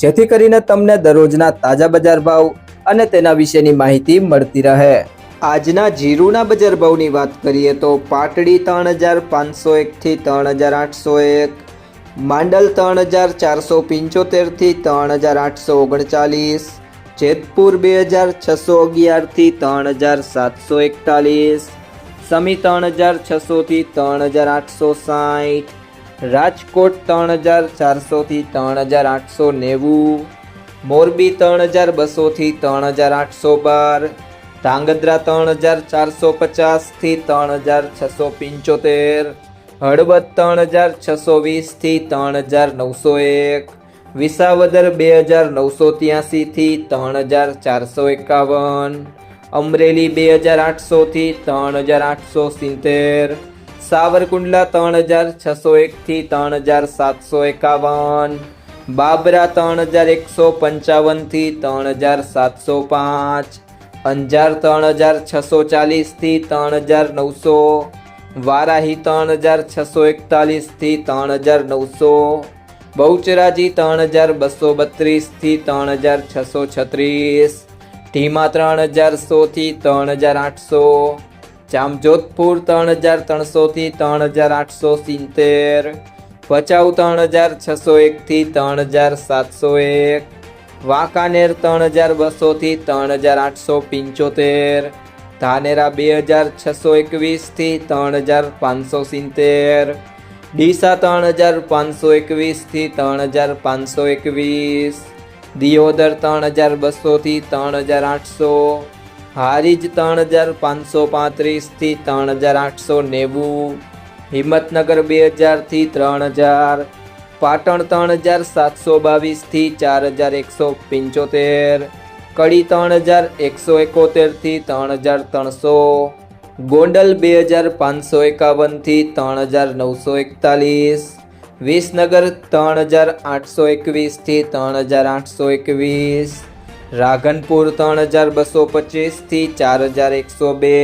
જેથી કરીને તમને દરરોજના તાજા બજાર ભાવ અને તેના વિશેની માહિતી મળતી રહે. આજના જીરુના બજાર ભાવની વાત કરીએ તો પાટડી ત્રણ હજાર પાંચસો એકથી ત્રણ હજાર આઠસો એક, માંડલ ત્રણ હજાર ચારસો પંચોતેરથી ત્રણ હજાર આઠસો ઓગણચાલીસ, જેતપુર બે હજાર છસો અગિયારથી ત્રણ હજાર સાતસો એકતાલીસ, સમી ત્રણ હજાર છસોથી ત્રણ હજાર આઠસો સાઠ રાજકોટ ત્રણ હજાર ચારસોથી ત્રણ હજાર આઠસો નેવું, મોરબી ત્રણ હજાર બસોથી ત્રણ હજાર આઠસો બાર, ધાંગધ્રા ત્રણ હજાર ચારસો પચાસથી ત્રણ હજાર છસો પંચોતેર, હળવદ ત્રણ હજાર છસો વીસથી ત્રણ હજાર નવસો એક, વિસાવદર બે હજાર નવસો ત્યાસીથી ત્રણ હજાર ચારસો એકાવન, અમરેલી બે હજાર આઠસોથી ત્રણ હજાર આઠસો સિત્તેર સાવરકુંડલા ત્રણ હજાર છસો એકથી ત્રણ હજાર સાતસો એકાવન બાબરા ત્રણ હજાર એકસો પંચાવનથી ત્રણ હજાર સાતસો પાંચ અંજાર ત્રણ હજાર છસો ચાલીસથી ત્રણ હજાર નવસો વારાહી ત્રણ હજાર છસો એકતાલીસથી ત્રણ હજાર નવસો બહુચરાજી ત્રણ હજાર બસો બત્રીસથી ત્રણ હજાર છસો છત્રીસ ધીમા ત્રણ હજાર સોથી ત્રણ હજાર આઠસો જામજોધપુર ત્રણ હજાર ત્રણસોથી ત્રણ હજાર આઠસો સિત્તેર ભચાઉ ત્રણ હજાર છસો એકથી ત્રણ હજાર સાતસો એક વાંકાનેર ત્રણ હજાર બસોથી ત્રણ હજાર આઠસો પંચોતેર ધાનેરા બે હજાર છસો એકવીસથી ત્રણ હજાર પાંચસો સિત્તેર ડીસા ત્રણ હજાર પાંચસો એકવીસથી ત્રણ હજાર પાંચસો એકવીસ દિયોદર ત્રણ હજાર બસોથી ત્રણ હજાર આઠસો હારીજ ત્રણ હજાર પાંચસો પાંત્રીસથી ત્રણ હજાર આઠસો નેવું. હિંમતનગર બે હજારથી ત્રણ હજાર. પાટણ ત્રણ હજાર સાતસો બાવીસથી ચાર હજાર એકસો પંચોતેર. કડી ત્રણ હજાર એકસો એકોતેરથી ત્રણ હજાર ત્રણસો. ગોંડલ બે હજાર પાંચસો એકાવનથી ત્રણ હજાર નવસો એકતાલીસ. વિસનગર ત્રણ હજાર આઠસો એકવીસથી ત્રણ હજાર આઠસો એકવીસ. રાધનપુર ત્રણ હજાર બસો પચીસથી ચાર હજાર એકસો બે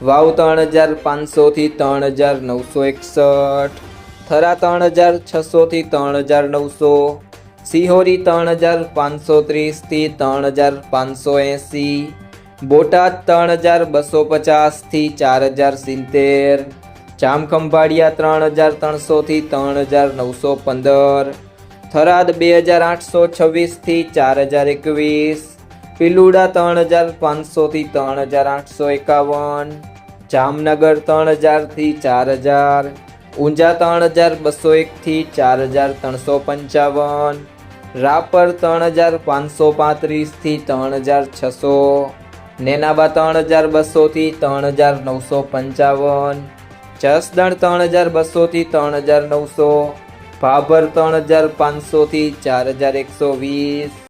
વાવ ત્રણ હજાર પાંચસોથી ત્રણ હજાર નવસો એકસઠ થરા ત્રણ હજાર છસોથી ત્રણ હજાર નવસો સિહોરી ત્રણ હજાર પાંચસો ત્રીસથી ત્રણ હજાર પાંચસો એંસી બોટાદ ત્રણ હજાર બસો પચાસથી ચાર હજાર સિત્તેર જામખંભાળિયા ત્રણ હજાર ત્રણસોથી ત્રણ હજાર નવસો પંદર થરાદ બે હજાર આઠસો છવ્વીસથી ચાર હજાર એકવીસ, પિલુડા ત્રણ હજાર પાંચસોથી ત્રણ હજાર આઠસો એકાવન, જામનગર ત્રણ હજારથી ચાર હજાર, ઊંઝા ત્રણ હજાર બસો એકથી ચાર હજાર ત્રણસો પંચાવન, રાપર ત્રણ હજાર પાંચસો પાંત્રીસથી ત્રણ હજાર છસો, નેનાબા ત્રણ હજાર બસોથી ત્રણ હજાર નવસો પંચાવન, જસદણ ત્રણ હજાર બસોથી ત્રણ હજાર નવસો ભાભર ત્રણ હજાર પાંચસોથી ચાર હજાર એકસો વીસ.